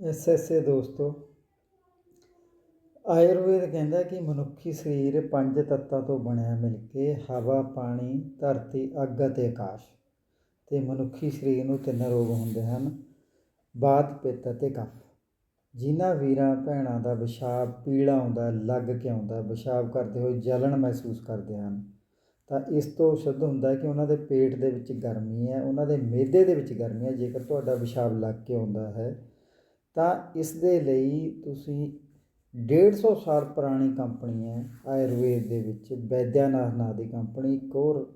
SSA ਦੋਸਤੋ, ਆਯੁਰਵੇਦ ਕਹਿੰਦਾ ਕਿ ਮਨੁੱਖੀ ਸਰੀਰ ਪੰਜ ਤੱਤਾਂ ਤੋਂ ਬਣਿਆ ਮਿਲ ਕੇ ਹਵਾ, ਪਾਣੀ, ਧਰਤੀ, ਅੱਗ ਅਤੇ ਆਕਾਸ਼ ਤੇ ਮਨੁੱਖੀ ਸਰੀਰ ਨੂੰ ਤਿੰਨ ਰੋਗ ਹੁੰਦੇ ਹਨ, ਬਾਤ, ਪਿੱਤ ਅਤੇ ਕਫ। ਜਿਨ੍ਹਾਂ ਵੀਰਾਂ, ਭੈਣਾਂ ਦਾ ਪਿਸ਼ਾਬ ਪੀਲਾ ਆਉਂਦਾ, ਲੱਗ ਕੇ ਆਉਂਦਾ, ਪਿਸ਼ਾਬ ਕਰਦੇ ਹੋਏ ਜਲਣ ਮਹਿਸੂਸ ਕਰਦੇ ਹਨ, ਤਾਂ ਇਸ ਤੋਂ ਸਿੱਧ ਹੁੰਦਾ ਕਿ ਉਹਨਾਂ ਦੇ ਪੇਟ ਦੇ ਵਿੱਚ ਗਰਮੀ ਹੈ, ਉਹਨਾਂ ਦੇ ਮਿਹਦੇ ਦੇ ਵਿੱਚ ਗਰਮੀ ਹੈ, ਜੇਕਰ ਤੁਹਾਡਾ ਪਿਸ਼ਾਬ ਲੱਗ ਕੇ ਆਉਂਦਾ ਹੈ ਤਾਂ ਇਸ ਦੇ ਲਈ ਤੁਸੀਂ 150 ਸਾਲ ਪੁਰਾਣੀ ਕੰਪਨੀ ਹੈ, ਆਯੁਰਵੇਦ ਦੇ ਵਿੱਚ ਵੈਦਿਆਨਾਥ ਨਾਂ ਦੀ ਕੰਪਨੀ, ਇੱਕ ਹੋਰ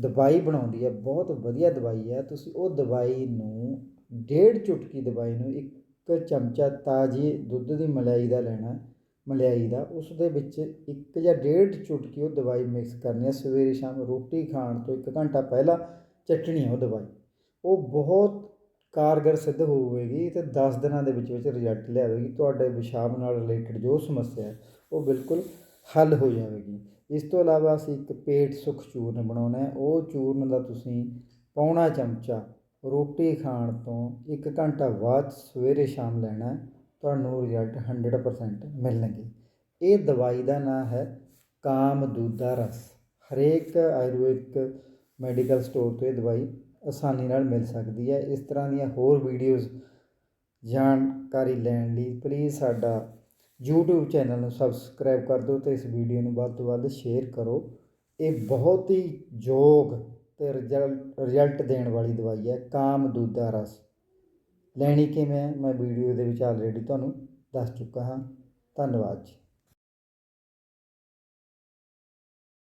ਦਵਾਈ ਬਣਾਉਂਦੀ ਹੈ, ਬਹੁਤ ਵਧੀਆ ਦਵਾਈ ਹੈ। ਤੁਸੀਂ ਉਹ ਦਵਾਈ ਨੂੰ, ਡੇਢ ਚੁਟਕੀ ਦਵਾਈ ਨੂੰ ਇੱਕ ਚਮਚਾ ਤਾਜ਼ੀ ਦੁੱਧ ਦੀ ਮਲਾਈ ਦਾ ਲੈਣਾ, ਮਲਾਈ ਦਾ, ਉਸ ਦੇ ਵਿੱਚ ਇੱਕ ਜਾਂ ਡੇਢ ਚੁਟਕੀ ਉਹ ਦਵਾਈ ਮਿਕਸ ਕਰਨੀ ਹੈ। ਸਵੇਰੇ ਸ਼ਾਮ ਰੋਟੀ ਖਾਣ ਤੋਂ ਇੱਕ ਘੰਟਾ ਪਹਿਲਾਂ ਚੱਟਣੀ ਉਹ ਦਵਾਈ। ਉਹ ਬਹੁਤ ਕਾਰਗਰ ਸਿੱਧ ਹੋਵੇਗੀ ਤੇ 10 ਦਿਨਾਂ ਦੇ ਵਿੱਚ ਵਿੱਚ ਰਿਜ਼ਲਟ ਲਿਆਵੇਗੀ। ਤੁਹਾਡੇ ਪਿਸ਼ਾਬ ਨਾਲ ਰਿਲੇਟਡ ਜੋ ਸਮੱਸਿਆ ਹੈ, ਉਹ ਬਿਲਕੁਲ ਹੱਲ ਹੋ ਜਾਵੇਗੀ। ਇਸ ਤੋਂ ਇਲਾਵਾ ਅਸੀਂ ਇੱਕ ਪੇਟ ਸੁਖ ਚੂਰਨ ਬਣਾਉਣਾ ਹੈ। ਉਹ ਚੂਰਨ ਦਾ ਤੁਸੀਂ ਪੌਣਾ ਚਮਚਾ ਰੋਟੀ ਖਾਣ ਤੋਂ ਇੱਕ ਘੰਟਾ ਬਾਅਦ ਸਵੇਰੇ ਸ਼ਾਮ ਲੈਣਾ ਤੁਹਾਨੂੰ ਰਿਜ਼ਲਟ 100% ਮਿਲਣਗੇ। ਇਹ ਦਵਾਈ ਦਾ ਨਾਮ ਹੈ ਕਾਮ ਕਾਮਦੂਦਾ ਰਸ। ਹਰੇਕ ਆਯੁਰਵੈਦਿਕ ਮੈਡੀਕਲ ਸਟੋਰ ਤੋਂ ਇਹ ਦਵਾਈ ਆਸਾਨੀ ਨਾਲ ਮਿਲ ਸਕਦੀ ਹੈ। ਇਸ ਤਰ੍ਹਾਂ ਦੀਆਂ ਹੋਰ ਵੀਡੀਓਜ਼ ਜਾਣਕਾਰੀ ਲੈਣ ਲਈ ਪਲੀਜ਼ ਸਾਡਾ YouTube ਚੈਨਲ ਨੂੰ ਸਬਸਕ੍ਰਾਈਬ ਕਰ ਦਿਓ ਤੇ ਇਸ ਵੀਡੀਓ ਨੂੰ ਵੱਧ ਤੋਂ ਵੱਧ ਸ਼ੇਅਰ ਕਰੋ। ਇਹ ਬਹੁਤ ਹੀ ਯੋਗ ਤੇ ਰਿਜ਼ਲਟ ਰਿਜ਼ਲਟ ਦੇਣ ਵਾਲੀ ਦਵਾਈ ਹੈ ਕਾਮਦੂਦਾ ਰਸ। ਲੈਣੀ ਕਿਵੇਂ ਮੈਂ ਵੀਡੀਓ ਦੇ ਵਿੱਚ ਆਲਰੇਡੀ ਤੁਹਾਨੂੰ ਦੱਸ ਚੁੱਕਾ ਹਾਂ। ਧੰਨਵਾਦ ਜੀ।